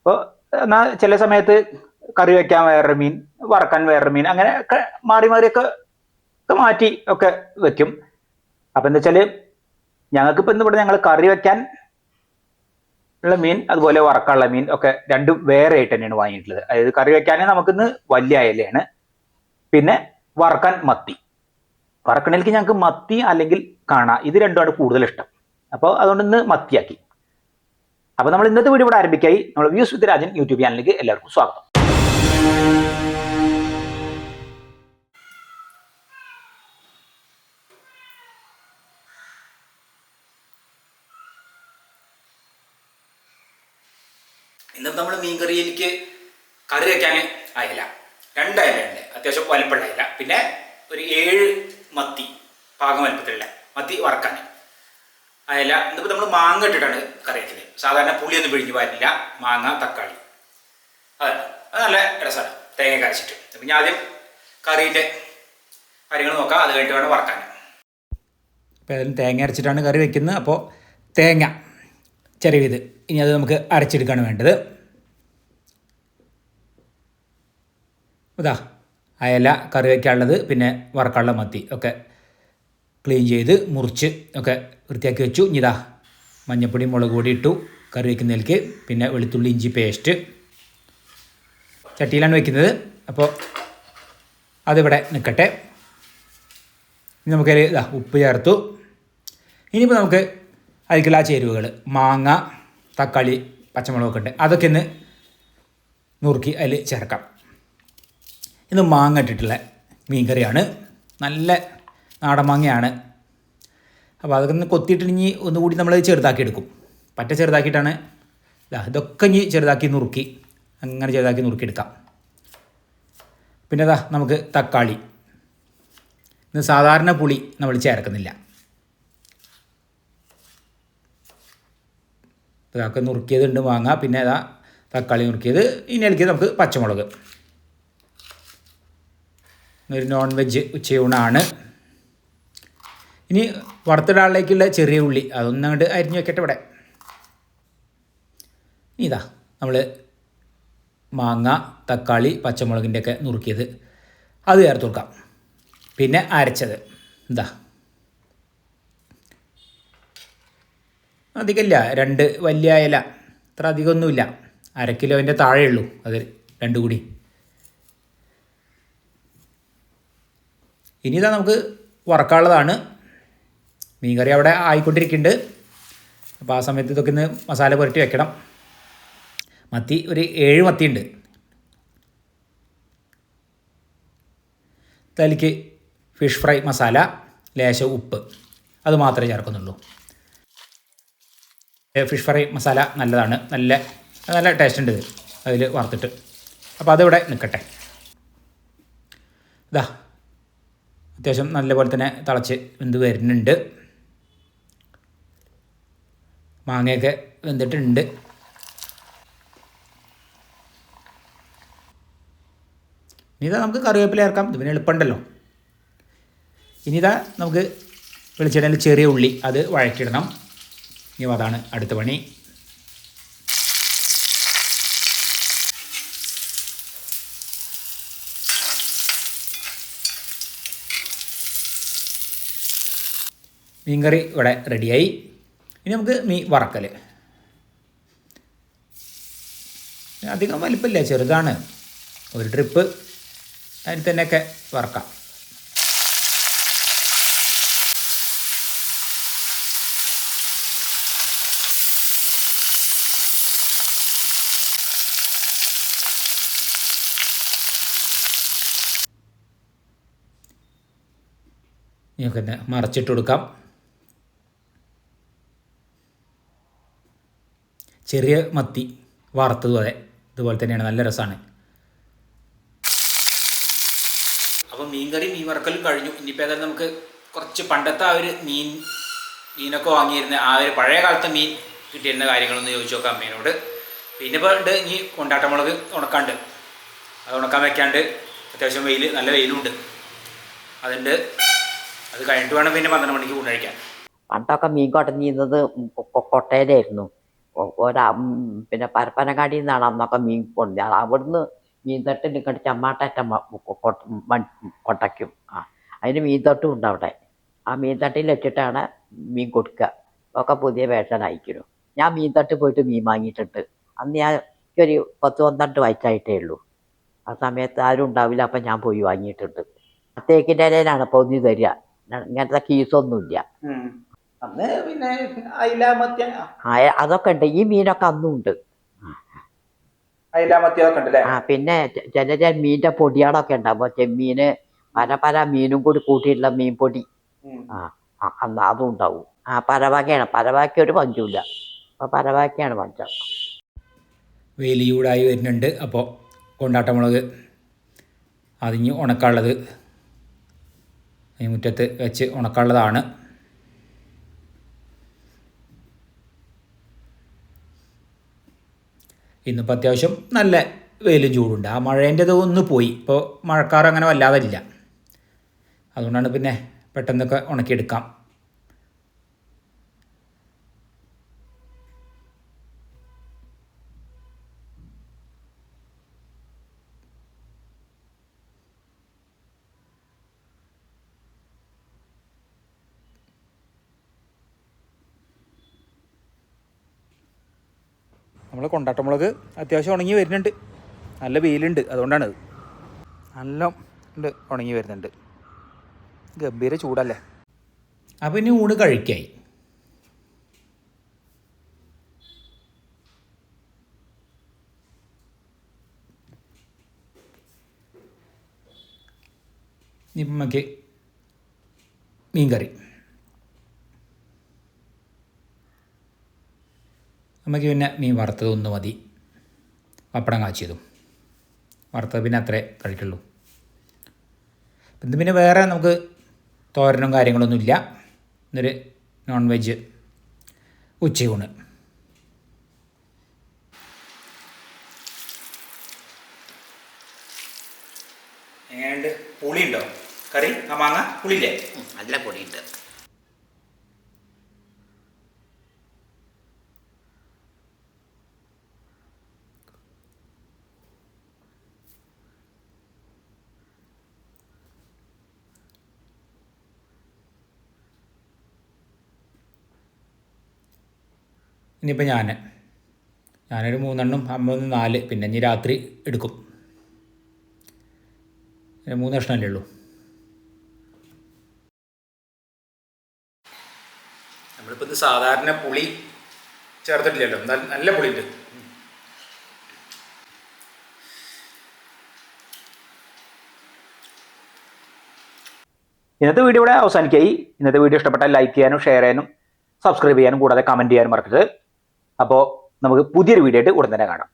അപ്പോൾ എന്നാൽ ചില സമയത്ത് കറി വെക്കാൻ വേറൊരു മീൻ വറക്കാൻ വേറൊരു മീൻ അങ്ങനെ ഒക്കെ മാറി മാറിയൊക്കെ മാറ്റി ഒക്കെ വെക്കും. അപ്പം എന്താ വെച്ചാൽ ഞങ്ങൾക്ക് ഇപ്പൊ ഇവിടെ ഞങ്ങൾ കറി വെക്കാൻ ഉള്ള മീൻ അതുപോലെ വറക്കാനുള്ള മീൻ ഒക്കെ രണ്ടും വേറെ ആയിട്ട് തന്നെയാണ് വാങ്ങിയിട്ടുള്ളത്. അതായത് കറി വെക്കാൻ നമുക്കിന്ന് വലിയ അയലയാണ്. പിന്നെ വറക്കാൻ മത്തി. വറക്കണേലേക്ക് ഞങ്ങൾക്ക് മത്തി അല്ലെങ്കിൽ കാണാ ഇത് രണ്ടുമാണ് കൂടുതൽ ഇഷ്ടം. അപ്പോൾ അതുകൊണ്ട് ഇന്ന് മത്തിയാക്കി. അപ്പോൾ നമ്മൾ ഇന്നത്തെ വീഡിയോ ഇവിടെ ആരംഭിക്കായി. നമ്മൾ വ്യൂസ് വിത്ത് രാജൻ യൂട്യൂബ് ചാനലിലേക്ക് എല്ലാവർക്കും സ്വാഗതം. ഇന്നത്തെ നമ്മൾ മീൻകറിയിലേക്ക് കറി വയ്ക്കാൻ അയല രണ്ട് അയലുണ്ട് അത്യാവശ്യം വലിപ്പമുള്ള അയല പിന്നെ ഒരു ഏഴ് മത്തി പാകം വലപ്പത്തിലുള്ള മത്തി വറക്കാൻ. അയല ഇതിപ്പോൾ നമ്മൾ മാങ്ങ ഇട്ടിട്ടാണ് കറി സാധാരണ പുളിയൊന്നും പിഴിഞ്ഞ് പാരില്ല മാങ്ങ തക്കാളി. അതാണ്. അത് നല്ല രസമാണ് തേങ്ങ കരച്ചിട്ട് അപ്പം ഞാൻ ആദ്യം കറീന്റെ കാര്യങ്ങൾ നോക്കാം. അത് കഴിഞ്ഞിട്ട് വേണം വറക്കാൻ. അപ്പോൾ അതിന് തേങ്ങ അരച്ചിട്ടാണ് കറി വെക്കുന്നത്. അപ്പോൾ തേങ്ങ ചെറിയത് ഇനി അത് നമുക്ക് അരച്ചെടുക്കുകയാണ് വേണ്ടത്. ഇതാ അയല കറി വയ്ക്കാനുള്ളത് പിന്നെ വറക്കാനുള്ള മത്തി. ഒക്കെ ക്ലീൻ ചെയ്ത് മുറിച്ച് ഒക്കെ വൃത്തിയാക്കി വെച്ചു. ഇതാ മഞ്ഞപ്പൊടി മുളക് പൊടി ഇട്ടു. കറി വയ്ക്കുന്നതിലേക്ക് പിന്നെ വെളുത്തുള്ളി ഇഞ്ചി പേസ്റ്റ്. ചട്ടിയിലാണ് വെക്കുന്നത്. അപ്പോൾ അതിവിടെ നിൽക്കട്ടെ. ഇനി നമുക്കതിൽ ഇതാ ഉപ്പ് ചേർത്തു. ഇനിയിപ്പോൾ നമുക്ക് അതിലേക്കുള്ള ആ ചേരുവകൾ മാങ്ങ തക്കാളി പച്ചമുളകൊക്കെ ഉണ്ട്. അതൊക്കെ ഒന്ന് നുറുക്കി അതിൽ ചേർക്കാം. ഇന്ന് മാങ്ങ ഇട്ടിട്ടുള്ള മീൻ കറിയാണ് നല്ല നാടൻ മാങ്ങയാണ് അപ്പോൾ അതൊക്കെ ഒന്ന് കൊത്തിയിട്ടിഞ്ഞ് ഒന്നുകൂടി നമ്മൾ ചെറുതാക്കി എടുക്കും പറ്റ ചെറുതാക്കിയിട്ടാണ്. ഇതാ ഇതൊക്കെ ഇനി ചെറുതാക്കി നുറുക്കി അങ്ങനെ ചെറുതാക്കി നുറുക്കിയെടുക്കാം. പിന്നെ അതാ നമുക്ക് തക്കാളി. ഇന്ന് സാധാരണ പുളി നമ്മൾ ചേർക്കുന്നില്ല. ഇതൊക്കെ നുറുക്കിയതുണ്ട് മാങ്ങ. പിന്നെ അതാ തക്കാളി നുറുക്കിയത്. ഇനി എനിക്ക് നമുക്ക് പച്ചമുളക്. ഒരു നോൺ വെജ് ഉച്ചയൂണാണ്. ഇനി വറുത്തിടാളിലേക്കുള്ള ചെറിയ ഉള്ളി. അതൊന്നും അങ്ങോട്ട് അരിഞ്ഞു വെക്കട്ടെ ഇവിടെ. ഇതാ നമ്മൾ മാങ്ങ തക്കാളി പച്ചമുളകിന്റെ ഒക്കെ നുറുക്കിയത് അത് ചേർത്ത് കൊടുക്കാം. പിന്നെ അരച്ചത്. ഇതാ. അധികമില്ല. രണ്ട് വലിയ ഇല. അത്ര അധികമൊന്നുമില്ല. അര കിലോന്റെ താഴെ ഉള്ളൂ അത് രണ്ടു കൂടി. ഇനി ഇതാ നമുക്ക് വറക്കാനുള്ളതാണ്. മീൻ കറി അവിടെ ആയിക്കൊണ്ടിരിക്കുന്നുണ്ട്. അപ്പോൾ ആ സമയത്ത് ഇതൊക്കെ ഒന്ന് മസാല പുരട്ടി വെക്കണം. മത്തി ഒരു ഏഴ് മത്തിയുണ്ട്. തലിക്ക് ഫിഷ് ഫ്രൈ മസാല ലേശം ഉപ്പ്. അത് മാത്രമേ ചേർക്കുന്നുള്ളൂ. ഫിഷ് ഫ്രൈ മസാല നല്ലതാണ്. നല്ല നല്ല ടേസ്റ്റ് ഉണ്ട് ഇത്. അതിൽ വറുത്തിട്ട്. അപ്പോൾ അതിവിടെ നിൽക്കട്ടെ. ഇതാ. അത്യാവശ്യം നല്ലപോലെ തന്നെ തിളച്ച് വെന്ത് വരുന്നുണ്ട്. മാങ്ങയൊക്കെ വെന്തിട്ടുണ്ട്. ഇനി ഇതാ നമുക്ക് കറിവേപ്പില ചേർക്കാം. ഇത് പിന്നെ എളുപ്പമുണ്ടല്ലോ. ഇനി ഇതാ നമുക്ക് വെളിച്ചെണ്ണയിൽ ചെറിയ ഉള്ളി അത് വഴറ്റിടണം ഇനി അതാണ് അടുത്ത പണി. മീൻകറി ഇവിടെ റെഡിയായി. ഇനി നമുക്ക് മീ വറക്കൽ അധികം വലിപ്പമില്ല ചെറുതാണ്. ഒരു ട്രിപ്പ് അതിൽ തന്നെയൊക്കെ വറക്കാം. തന്നെ മറച്ചിട്ട് കൊടുക്കാം. ചെറിയ മത്തി വറുത്തതും അതെ. ഇതുപോലെ തന്നെയാണ്. നല്ല രസമാണ് അപ്പോൾ മീൻകറി മീൻ വറക്കലും കഴിഞ്ഞു. ഇനിയിപ്പോൾ ഏതായാലും നമുക്ക് കുറച്ച് പണ്ടത്തെ ആ ഒരു മീൻ മീനൊക്കെ വാങ്ങിയിരുന്ന ആ ഒരു പഴയ കാലത്തെ മീൻ കിട്ടിയിരുന്ന കാര്യങ്ങളൊന്ന് ചോദിച്ചു നോക്കാം അമ്മേനോട് പിന്നെ ഇപ്പോൾ ഉണ്ട് ഇനി കൊണ്ടാട്ടമുളക് ഉണക്കാണ്ട്. അത് ഉണക്കാൻ വെക്കാണ്ട് അത്യാവശ്യം വെയിൽ നല്ല വെയിലുണ്ട്. അതുണ്ട്. അത് കഴിഞ്ഞിട്ട് വേണം പിന്നെ പന്ത്രണ്ട് മണിക്ക് ഊണ് കഴിക്കാൻ. പണ്ടൊക്കെ മീൻ കൊട്ടഞ്ഞിരുന്നത് കൊട്ടയിലായിരുന്നു ഒരാ പിന്നെ പരപ്പനങ്ങാടിയിൽ നിന്നാണ് അന്നൊക്കെ മീൻ കൊണ്ടുവന്നത് അവിടുന്ന് മീൻ തട്ടിന് നിൽക്കട്ട് ചമ്മാട്ടറ്റം കൊട്ടയ്ക്കും ആ അതിന് മീൻ തട്ടും ഉണ്ട് അവിടെ. ആ മീൻ തട്ടിൽ വെച്ചിട്ടാണ് മീൻ കൊടുക്കുക ഒക്കെ പുതിയ വേഷം അയക്കുന്നു. ഞാൻ മീൻ തട്ട് പോയിട്ട് മീൻ വാങ്ങിയിട്ടുണ്ട്. അന്ന് ഞാൻ ഒരു പത്ത് പന്ത്രണ്ട് വയസ്സായിട്ടേ ഉള്ളൂ. ആ സമയത്ത് ആരും ഉണ്ടാവില്ല അപ്പം ഞാൻ പോയി വാങ്ങിയിട്ടുണ്ട്. തേക്കിന്റെ ഇലയിലാണ് പൊന്നി തരിക. ഇങ്ങനത്തെ കീസൊന്നുമില്ല. അന്ന് പിന്നെ അയിലാമത്യ ആ. അതൊക്കെ ഉണ്ട്. ഈ മീനൊക്കെ അന്നും ഉണ്ട് ആ. പിന്നെ ചില ചില മീനിന്റെ പൊടികളൊക്കെ ഉണ്ടാവും ചെമ്മീന് പല പല മീനും കൂടി കൂട്ടിയിട്ടുള്ള മീൻ പൊടി ആ ആ, അന്ന് അതും ഉണ്ടാവും. ആ പരവാക്കിയാണ്. പരവാക്ക ഒരു പഞ്ചുമില്ല അപ്പൊ പരവാക്കയാണ് പഞ്ചം. വേലിയൂടായി വരുന്നുണ്ട്. അപ്പോൾ കൊണ്ടാട്ടമുളക് അതിഞ്ഞ് ഉണക്കാനുള്ളത്. ഈ മുറ്റത്ത് വെച്ച് ഉണക്കാനുള്ളതാണ്. ഇന്നിപ്പോൾ അത്യാവശ്യം നല്ല വെയിലും ചൂടുണ്ട്. ആ മഴേന്റെത് ഒന്ന് പോയി. ഇപ്പോൾ മഴക്കാർ അങ്ങനെ വല്ലാതെ ഇല്ല. അതുകൊണ്ടാണ് പിന്നെ പെട്ടെന്നൊക്കെ ഉണക്കിയെടുക്കാം. നമ്മൾ കൊണ്ടാട്ടമുളക് അത്യാവശ്യം ഉണങ്ങി വരുന്നുണ്ട്. നല്ല വെയിലുണ്ട് അതുകൊണ്ടാണ് നല്ല ഉണ്ട് ഉണങ്ങി വരുന്നുണ്ട്. ഗംഭീര ചൂടല്ലേ? അപ്പം ഇനി ഊണ് കഴിക്കായി. നിമ്മക്ക് മീൻകറി. നമുക്ക് പിന്നെ മീൻ വറുത്തത് ഒന്ന് മതി. പപ്പടം കാച്ചിയതും. വറുത്തത് പിന്നെ അത്രേ കഴിക്കുള്ളൂ. ഇത് പിന്നെ വേറെ നമുക്ക് തോരനും കാര്യങ്ങളൊന്നുമില്ല ഇന്നൊരു നോൺ വെജ് ഉച്ചയൂണ്. എങ്ങനെയുണ്ട്? പുളിയുണ്ടോ? കറി? ആ മാങ്ങ? പുളിയില്ലേ? നല്ല പൊടിയുണ്ട് ഇനിയിപ്പോൾ ഞാൻ ഞാനൊരു മൂന്നെണ്ണം അമ്പത് നാല് പിന്നെ ഇനി രാത്രി എടുക്കും. മൂന്ന് കഷ്ണമല്ലേ ഉള്ളൂ. നമ്മളിപ്പോൾ ഇത് സാധാരണ പുളി ചേർത്തിട്ടില്ലല്ലോ. നല്ല നല്ല ഉണ്ട് ഇന്നത്തെ വീഡിയോ ഇവിടെ അവസാനിക്കായി. ഇന്നത്തെ വീഡിയോ ഇഷ്ടപ്പെട്ടാൽ ലൈക്ക് ചെയ്യാനും ഷെയർ ചെയ്യാനും സബ്സ്ക്രൈബ് ചെയ്യാനും കൂടാതെ കമന്റ് ചെയ്യാനും മറക്കരുത്. അപ്പോൾ നമുക്ക് പുതിയൊരു വീഡിയോ ആയിട്ട് ഉടൻ തന്നെ കാണാം.